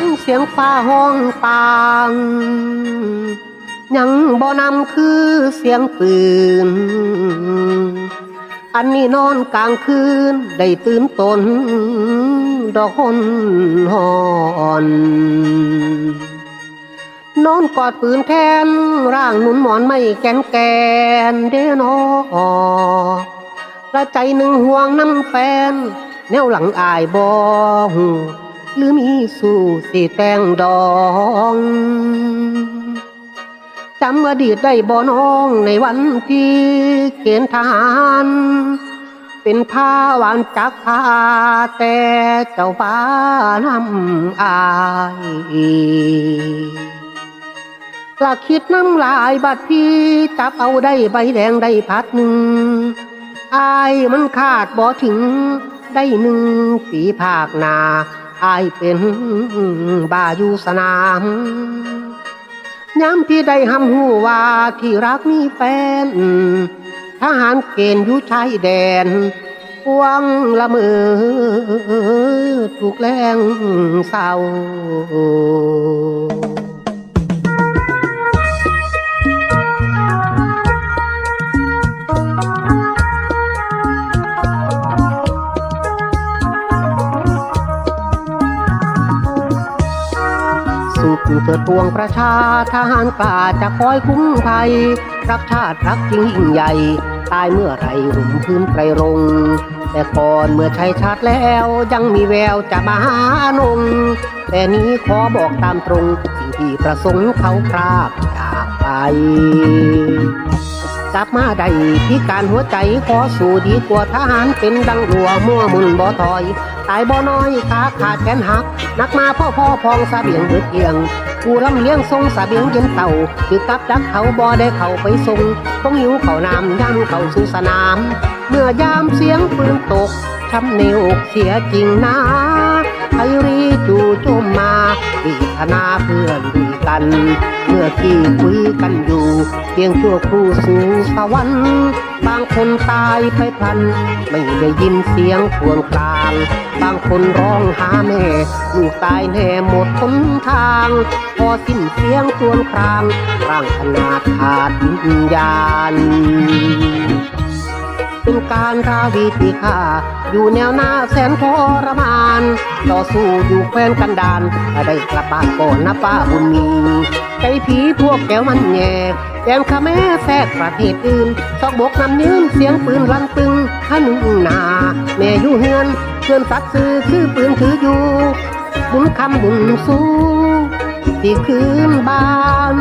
ฟังเสียงฟ้าห้องปางยังบ่นำคือเสียงปืน อันนี้นอนกลางคืน ได้ตื่นตน ดอกหนหอน นอนกอดปืนแทน ร่างหนุนหมอนไม่แกนแกนเด้อนอละใจหนึ่งห่วงน้ำแฟน แนวหลังอายบอง หรือมีสู่สีแตงดองจำอดีตได้บ่น้องในวันที่เกณฑ์ทหารเป็นผ้าหวานจากผ้าแต่เจ้าบ้านำอายกละคิดน้ำลายบัดพี่จับเอาได้ใบแดงได้พัดหนึ่งอายมันขาดบ่ถึงได้หนึ่งปีภาคนา อายเป็นบาอยู่สนามย้ำพี่ได้หำหูว่าที่รักมีแฟน ทหารเกณฑ์อยู่ชายแดนวังละเมอถูกแรงเศร้า เกิดปวงประชาทหารกล้าจะคอยคุ้มภัย รักชาติรักจริงยิ่งใหญ่ ตายเมื่อไรรุ่มพื้นไกรรง แต่ก่อนเมื่อชัยชาติแล้วยังมีแววจะมาหานง แต่นี้ขอบอกตามตรง สิ่งที่ประสงค์เขาพรากจากไป ลับมาได้ที่การหัวใจขอสู่ดีกว่าทหารเป็นดังหัวมั่วมุนบ่ถอย ตายบ่น้อยขาขาดแขนหัก นักมาพ่อพ่อพองสะเบียงเบิดเอียงกูลำเลี้ยงทรงสะเบียงเย็นเต่าคือกับดักเขาบ่ได้เข้าไปทรงคงหิวเขาน้ำย่ำเข้าสู่สนาม เมื่อยามเสียงปืนตกช้ำในอกเสียจริงนะไพรีจู่โจมมา วิธนาเพื่อนด้วยกัน เมื่อที่คุยกันอยู่เพียงชั่วครู่สู่สวรรค์บางคนตายไปพลัน ไม่ได้ยินเสียงควงกลาง บางคนร้องหาแม่ลูกตายแน่หมดทนทาง พอสิ้นเสียงครวญครางร่างขนาดขาดวิญญาณเป็น การราวีที่ข้าอยู่แนวหน้าแสนทรมานต่อสู้อยู่แคว้นกันดานได้กลับบ้านก่อนนะป้าบุญมีใจผีพวกแก้วมันแย่แกมข้าแม่แทรกประเทศอื่นซอกบกนำยืนเสียงปืนลันตึงขันหนา แม่อยู่เฮือนเพื่อนสัตว์ซื้อคือปืนถืออยู่บุญคำบุญสู้ที่คืนบ้าน